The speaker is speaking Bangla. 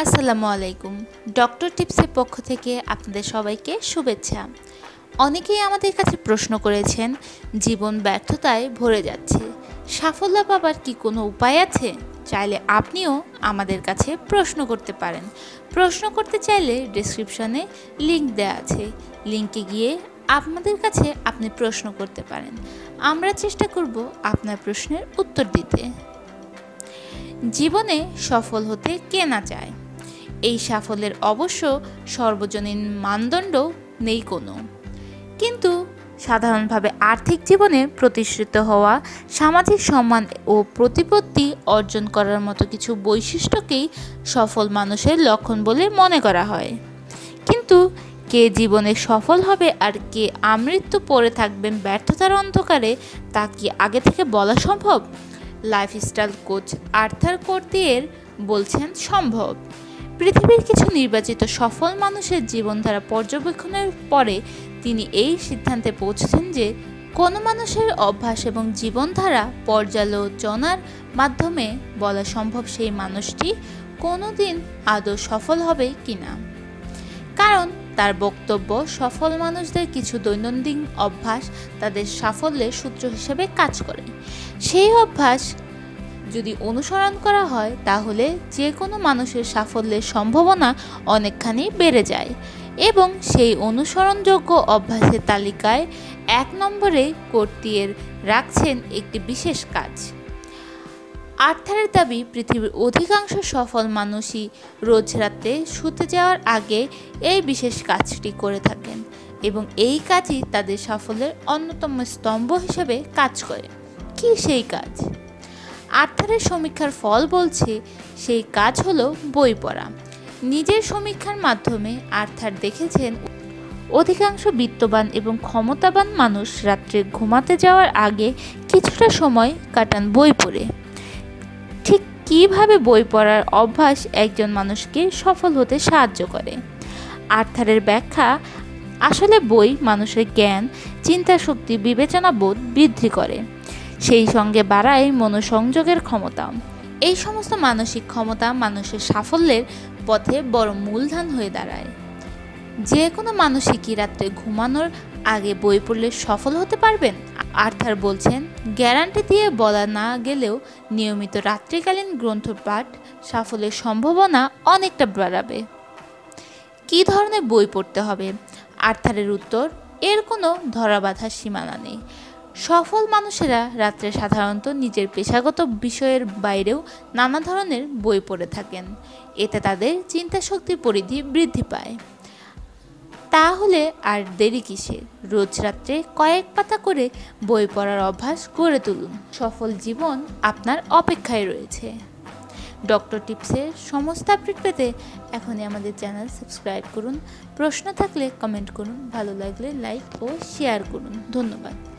আসসালামু আলাইকুম। ডক্টর টিপসের পক্ষ থেকে আপনাদের সবাইকে শুভেচ্ছা। অনেকেই আমাদের কাছে প্রশ্ন করেছেন, জীবন ব্যর্থতায় ভরে যাচ্ছে। সাফল্য পাবার কি কোনো উপায় আছে? চাইলে আপনিও আমাদের কাছে প্রশ্ন করতে পারেন। প্রশ্ন করতে চাইলে ডিসক্রিপশনে লিংক দেওয়া আছে। লিংকে গিয়ে আপনাদের কাছে আপনি প্রশ্ন করতে পারেন। আমরা চেষ্টা করব আপনার প্রশ্নের উত্তর দিতে। জীবনে সফল হতে কে না চায়? এই সাফল্যের অবশ্য সর্বজনীন মানদণ্ড নেই কোনো। কিন্তু সাধারণভাবে আর্থিক জীবনে প্রতিষ্ঠিত হওয়া, সামাজিক সম্মান ও প্রতিপত্তি অর্জন করার মতো কিছু বৈশিষ্ট্যকেই সফল মানুষের লক্ষণ বলে মনে করা হয়। কিন্তু কে জীবনে সফল হবে আর কে আমৃত্যু পড়ে থাকবেন ব্যর্থতার অন্ধকারে, তা কি আগে থেকে বলা সম্ভব? লাইফস্টাইল কোচ আর্থার কোর্তিয়ের বলছেন, সম্ভব। পৃথিবীর কিছু নির্বাচিত সফল মানুষের জীবনধারা পর্যবেক্ষণের পরে তিনি এই সিদ্ধান্তে পৌঁছেছেন যে কোনো মানুষের অভ্যাস এবং জীবনধারা পর্যালোচনার মাধ্যমে বলা সম্ভব সেই মানুষটি কোনো দিন আদৌ সফল হবে কি না কারণ তার বক্তব্য, সফল মানুষদের কিছু দৈনন্দিন অভ্যাস তাদের সাফল্যের সূত্র হিসেবে কাজ করে। সেই অভ্যাস যদি অনুসরণ করা হয়, তাহলে যে কোনো মানুষের সাফল্যের সম্ভাবনা অনেকখানি বেড়ে যায় এবং সেই অনুসরণযোগ্য অভ্যাসের তালিকায় এক নম্বরে কর্তিয়ের রাখছেন একটি বিশেষ কাজ। আর্থারের দাবি, পৃথিবীর অধিকাংশ সফল মানুষই রোজ রাতে শুতে যাওয়ার আগে এই বিশেষ কাজটি করে থাকেন এবং এই কাজই তাদের সাফল্যের অন্যতম স্তম্ভ হিসেবে কাজ করে। কি সেই কাজ? আর্থারের সমীক্ষার ফল বলছে, সেই কাজ হলো বই পড়া। নিজের সমীক্ষার মাধ্যমে আর্থার দেখেছেন অধিকাংশ বিত্তবান এবং ক্ষমতাবান মানুষ রাত্রে ঘুমাতে যাওয়ার আগে কিছুটা সময় কাটান বই পড়ে। ঠিক কীভাবে বই পড়ার অভ্যাস একজন মানুষকে সফল হতে সাহায্য করে? আর্থারের ব্যাখ্যা, আসলে বই মানুষের জ্ঞান চিন্তা শক্তি বিবেচনা বোধ বৃদ্ধি করে। সেই সঙ্গে বাড়ায় মনোসংযোগের ক্ষমতা। এই সমস্ত মানসিক ক্ষমতা মানুষের সাফল্যের পথে বড় মূলধান হয়ে দাঁড়ায়। যে কোনো মানুষই কি রাত্রে ঘুমানোর আগে বই পড়লে সফল হতে পারবেন? আর্থার বলছেন, গ্যারান্টি দিয়ে বলা না গেলেও নিয়মিত রাত্রিকালীন গ্রন্থপাঠ সাফল্যের সম্ভাবনা অনেকটা বাড়াবে। কী ধরনের বই পড়তে হবে? আর্থারের উত্তর, এর কোনো ধরাবাঁধার সীমানা নেই। সফল মানুষেরা রাত্রে সাধারণত নিজের পেশাগত বিষয়ের বাইরেও নানা ধরনের বই পড়ে থাকেন। এতে তাদের চিন্তাশক্তির পরিধি বৃদ্ধি পায়। তাহলে আর দেরি কিসের রোজ রাত্রে কয়েক পাতা করে বই পড়ার অভ্যাস গড়ে তুলুন। সফল জীবন আপনার অপেক্ষায় রয়েছে। ডক্টর টিপসের সমস্ত আপডেট পেতে এখনই আমাদের চ্যানেল সাবস্ক্রাইব করুন। প্রশ্ন থাকলে কমেন্ট করুন। ভালো লাগলে লাইক ও শেয়ার করুন। ধন্যবাদ।